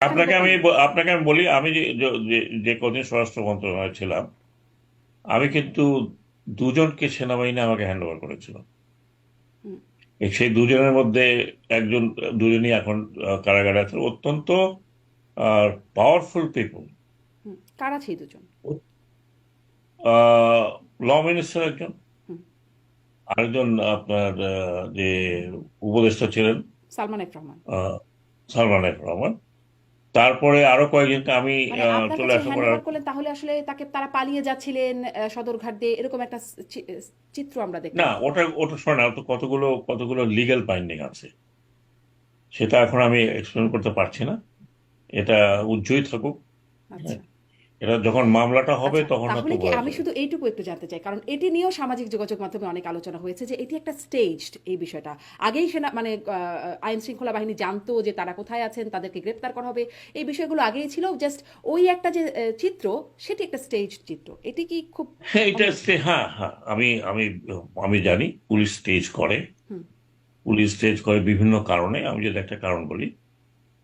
আপনাকে আমি আপনাকে আমি বলি আমি যে কদিন স্বরাষ্ট্র মন্ত্রণালয়ে ছিলাম আমি কিন্তু দুজনকে সেনাবাহিনী আমাকে হ্যান্ড ওভার করেছিল সেই দুজনের মধ্যে একজন দুজনই এখন কারাগারে আছে। অত্যন্ত পাওয়ারফুল পিপল কারা সেই দুজন? ল মিনিস্টার একজন। আরেকজন আপনার যে উপদেষ্টা ছিলেন সালমান এফ রহমান। সালমান এফ রহমান। তারপরে আরও কয়েকজনকে আমি মানে চলে আসা হ্যান্ড করলেন তাহলে আসলে তাকে তারা পালিয়ে যাচ্ছিলেন সদরঘাট দিয়ে এরকম একটা চিত্র আমরা দেখি না ওটা ওটা শোনা তো কতগুলো কতগুলো লিগ্যাল বাইন্ডিং আছে। সেটা এখন আমি এক্সপ্লেন করতে পারছি না। এটা উজ্জ্বই থাকুক। আচ্ছা। এটা যখন মামলাটা হবে আচ্ছা, তখন তাহলে কি আমি শুধু এইটুকু একটু জানতে চাই কারণ এটি নিয়েও সামাজিক যোগাযোগ মাধ্যমে অনেক আলোচনা হয়েছে যে এটি একটা স্টেজড এই বিষয়টা। আগেই সেনা মানে আইন শৃঙ্খলা বাহিনী জানতো যে তারা কোথায় আছেন তাদেরকে গ্রেপ্তার করা হবে। এই বিষয়গুলো আগেই ছিল জাস্ট ওই একটা যে চিত্র সেটি একটা স্টেজড চিত্র। এটি কি খুব হ্যাঁ এটা হ্যাঁ হ্যাঁ আমি আমি আমি জানি পুলিশ স্টেজ করে। পুলিশ স্টেজ করে বিভিন্ন কারণে আমি যদি একটা কারণ বলি।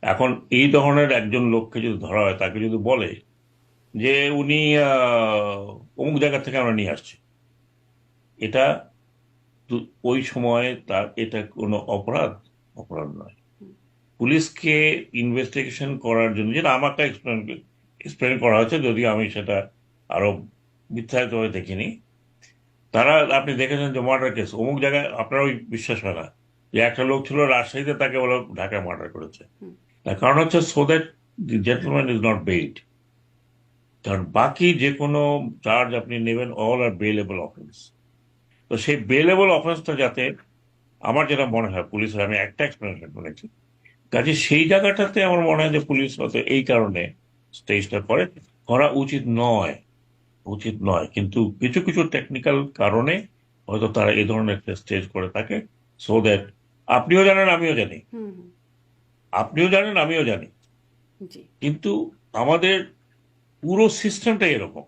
এখন এই ধরনের একজন লোককে যদি ধরা হয় তাকে যদি বলে যে উনি আহ, অমুক জায়গা থেকে আমরা নিয়ে আসছি। এটা ওই সময়ে তার এটা কোনো অপরাধ? অপরাধ নয়। পুলিশকে ইনভেস্টিগেশন করার জন্য যেটা আমাকে এক্সপ্লেন এক্সপ্লেন করা হয়েছে যদিও আমি সেটা আরও বিস্তারিতভাবে দেখিনি। তারা আপনি দেখেছেন যে মার্ডার কেস অমুক জায়গায় আপনার ওই বিশ্বাস হয় না যে একটা লোক ছিল রাজশাহীতে তাকে বলে ঢাকায় মার্ডার করেছে। তার কারণ হচ্ছে so that gentleman is not paid কারণ বাকি যে কোনো চার্জ আপনি নেবেন অল আর বেলেবল অফেন্স তো সেই বেলেবল অফেন্সটা যাতে আমার যেটা মনে হয় পুলিশের আমি একটা এক্সপ্লেনেশন শুনেছি কাজে সেই জায়গাটাতে আমার মনে হয় যে পুলিশ হয়তো এই কারণে স্টেজটা করে। করা উচিত নয় উচিত নয়। কিন্তু কিছু কিছু টেকনিক্যাল কারণে হয়তো তারা এই ধরনের একটা স্টেজ করে থাকে। সো দ্যাট আপনিও জানেন আমিও জানি। আপনিও জানেন আমিও জানি। কিন্তু আমাদের পুরো সিস্টেমটাই এরকম।